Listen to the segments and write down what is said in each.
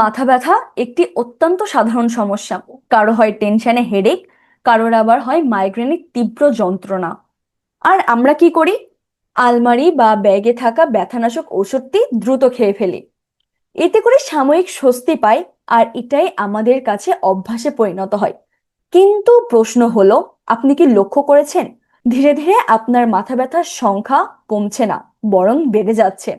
মাথা ব্যথা একটি অত্যন্ত সাধারণ সমস্যা। কারও হয় টেনশনে হেডেক কারোর আবার হয় মাইগ্রেনের তীব্র যন্ত্রণা। আর আমরা কি করি? আলমারি বা ব্যাগে থাকা ব্যথানাশক ওষুধটি দ্রুত খেয়ে ফেলি। এতে করে সাময়িক স্বস্তি পাই আর এটাই আমাদের কাছে অভ্যাসে পরিণত হয়। কিন্তু প্রশ্ন হলো, আপনি কি লক্ষ্য করেছেন? ধীরে ধীরে আপনার মাথা ব্যথার সংখ্যা কমছে না, বরং বেড়ে যাচ্ছে।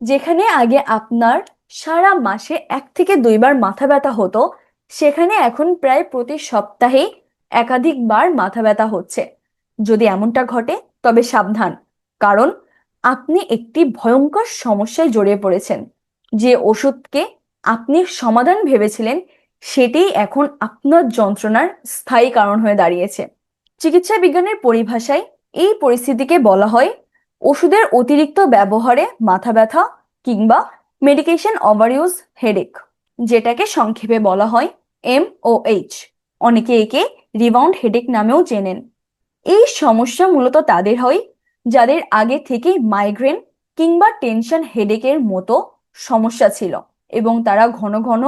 যেখানে আগে আপনার সারা মাসে এক থেকে দুইবার মাথা ব্যথা হতো। সেখানে এখন প্রায় প্রতি সপ্তাহে একাধিকবার মাথা ব্যথা হচ্ছে। যদি এমনটা ঘটে, তবে সাবধান, কারণ আপনি একটি ভয়ঙ্কর সমস্যায় জড়িয়ে পড়েছেন। যে ওষুধকে আপনি সমাধান ভেবেছিলেন, সেটাই এখন আপনার যন্ত্রণার স্থায়ী কারণ হয়ে দাঁড়িয়েছে। চিকিৎসা বিজ্ঞানের পরিভাষায় এই পরিস্থিতিকে বলা হয় ওষুধের অতিরিক্ত ব্যবহারে মাথা ব্যথা কিংবা মেডিকেশন ওভারইউজ হেডেক যেটাকে সংক্ষেপে বলা হয় এম ও এইচ অনেকে একে রিবাউন্ড হেডেক নামেও চেনেন। এই সমস্যা মূলত তাদের হয় যাদের আগে থেকে মাইগ্রেন কিংবা টেনশন হেডেকের মতো সমস্যা ছিল এবং তারা ঘন ঘন,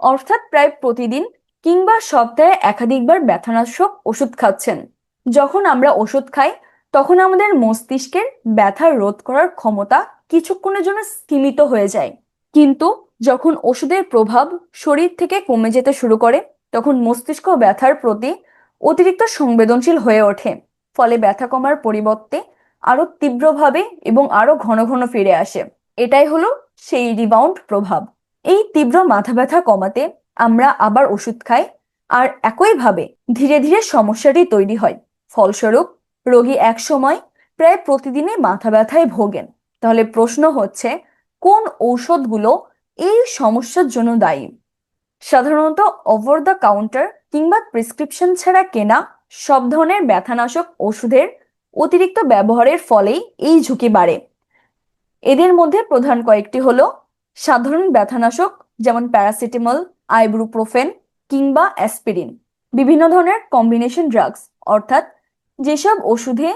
অর্থাৎ প্রায় প্রতিদিন কিংবা সপ্তাহে একাধিকবার ব্যথানাশক ওষুধ খাচ্ছেন। যখন আমরা ওষুধ খাই, তখন আমাদের মস্তিষ্কের ব্যথা রোধ করার ক্ষমতা কিছুক্ষণের জন্য সীমিত হয়ে যায়। কিন্তু যখন ওষুধের প্রভাব শরীর থেকে কমে যেতে শুরু করে, তখন মস্তিষ্ক ব্যথার প্রতি অতিরিক্ত সংবেদনশীল হয়ে ওঠে। ফলে ব্যথা কমার পরিবর্তে আরও তীব্রভাবে এবং আরও ঘন ঘন ফিরে আসে। এটাই হলো সেই রিবাউন্ড প্রভাব। এই তীব্র মাথা ব্যথা কমাতে আমরা আবার ওষুধ খাই আর একইভাবে ধীরে ধীরে সমস্যাটি তৈরি হয়। ফলস্বরূপ, রোগী এক সময় প্রায় প্রতিদিনই মাথা ব্যথায় ভোগেন। তাহলে প্রশ্ন হচ্ছে, কোন ঔষধগুলো এই সমস্যার জন্য দায়ী? সাধারণত ওভার দ্য কাউন্টার কিংবা প্রেসক্রিপশন ছাড়া কেনা সব ধরনের ব্যথানাশক ওষুধের অতিরিক্ত ব্যবহারের ফলেই এই ঝুঁকি বাড়ে। এদের মধ্যে প্রধান কয়েকটি হল, সাধারণ ব্যথানাশক যেমন প্যারাসিটামল আইব্রুপ্রোফেন কিংবা অ্যাসপিরিন বিভিন্ন ধরনের কম্বিনেশন ড্রাগস অর্থাৎ যেসব ওষুধে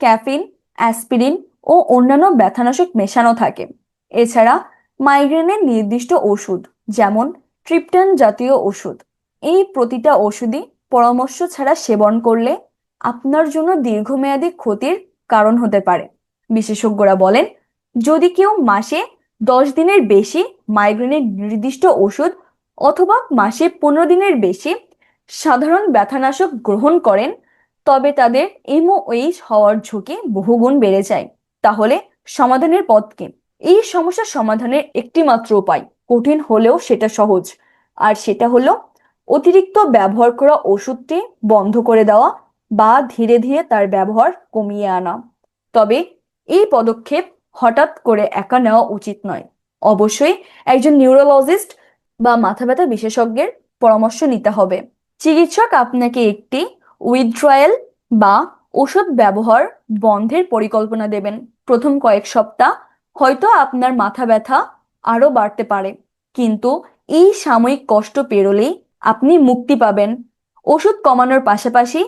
ক্যাফিন অ্যাসপিরিন ও অন্যান্য ব্যথানাশক মেশানো থাকে। এছাড়া মাইগ্রেনের নির্দিষ্ট ওষুধ, যেমন ট্রিপটান জাতীয় ওষুধ, এই প্রতিটা ওষুধই পরামর্শ ছাড়া সেবন করলে আপনার জন্য দীর্ঘমেয়াদী ক্ষতির কারণ হতে পারে। বিশেষজ্ঞরা বলেন, যদি কেউ মাসে দশ দিনের বেশি মাইগ্রেনের নির্দিষ্ট ওষুধ অথবা মাসে পনেরো দিনের বেশি সাধারণ ব্যথানাশক গ্রহণ করেন, তবে তাদের এমওএইচ হওয়ার ঝুঁকি বহুগুণ বেড়ে যায়। তাহলে সমাধানের পথ এই সমস্যা সমাধানের একটি মাত্র উপায় কঠিন হলেও সেটা সহজ। আর সেটা হলো অতিরিক্ত ব্যবহার করা ওষুধটি বন্ধ করে দেওয়া বা ধীরে ধীরে তার ব্যবহার কমিয়ে আনা। তবে এই পদক্ষেপ হঠাৎ করে একা নেওয়া উচিত নয়। অবশ্যই একজন নিউরোলজিস্ট বা মাথা ব্যথা বিশেষজ্ঞের পরামর্শ নিতে হবে। চিকিৎসক আপনাকে একটি উইথড্রয়াল বা ওষুধ ব্যবহার বন্ধের পরিকল্পনা দেবেন। প্রথম কয়েক সপ্তাহ হয়তো আপনার মাথা ব্যথা আরও বাড়তে পারে। কিন্তু এই সাময়িক কষ্ট পেরোলেই আপনি মুক্তি পাবেন। ওষুধ কমানোর পাশাপাশি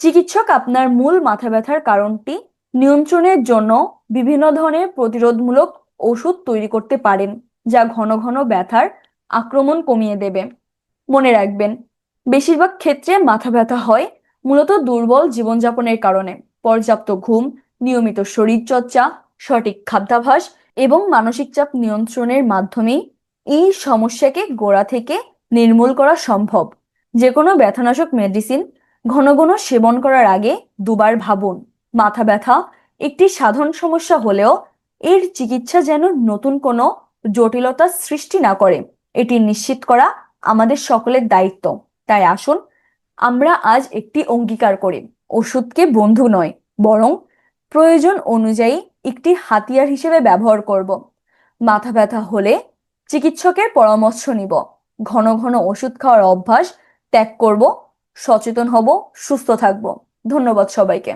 চিকিৎসক আপনার মূল মাথা ব্যথার কারণটি নিয়ন্ত্রণের জন্য বিভিন্ন ধরনের প্রতিরোধমূলক ওষুধ তৈরি করতে পারেন, যা ঘন ঘন ব্যথার আক্রমণ কমিয়ে দেবে। মনে রাখবেন, বেশিরভাগ ক্ষেত্রে মাথা ব্যথা হয় মূলত দুর্বল জীবনযাপনের কারণে। পর্যাপ্ত ঘুম, নিয়মিত শরীরচর্চা, সঠিক খাদ্যাভাস এবং মানসিক চাপ নিয়ন্ত্রণের মাধ্যমেই এই সমস্যাকে গোড়া থেকে নির্মূল করা সম্ভব। যে কোনো ব্যথানাশক মেডিসিন ঘন ঘন সেবন করার আগে দুবার ভাবুন, মাথা ব্যথা একটি সাধারণ সমস্যা হলেও এর চিকিৎসা যেন নতুন কোনো জটিলতার সৃষ্টি না করে। এটি নিশ্চিত করা আমাদের সকলের দায়িত্ব। তাই আসুন আমরা আজ একটি অঙ্গীকার করি। ওষুধকে বন্ধু নয়, বরং প্রয়োজন অনুযায়ী একটি হাতিয়ার হিসেবে ব্যবহার করব। মাথা ব্যথা হলে চিকিৎসকের পরামর্শ নিব। ঘন ঘন ওষুধ খাওয়ার অভ্যাস ত্যাগ করব, সচেতন হব, সুস্থ থাকব। ধন্যবাদ সবাইকে।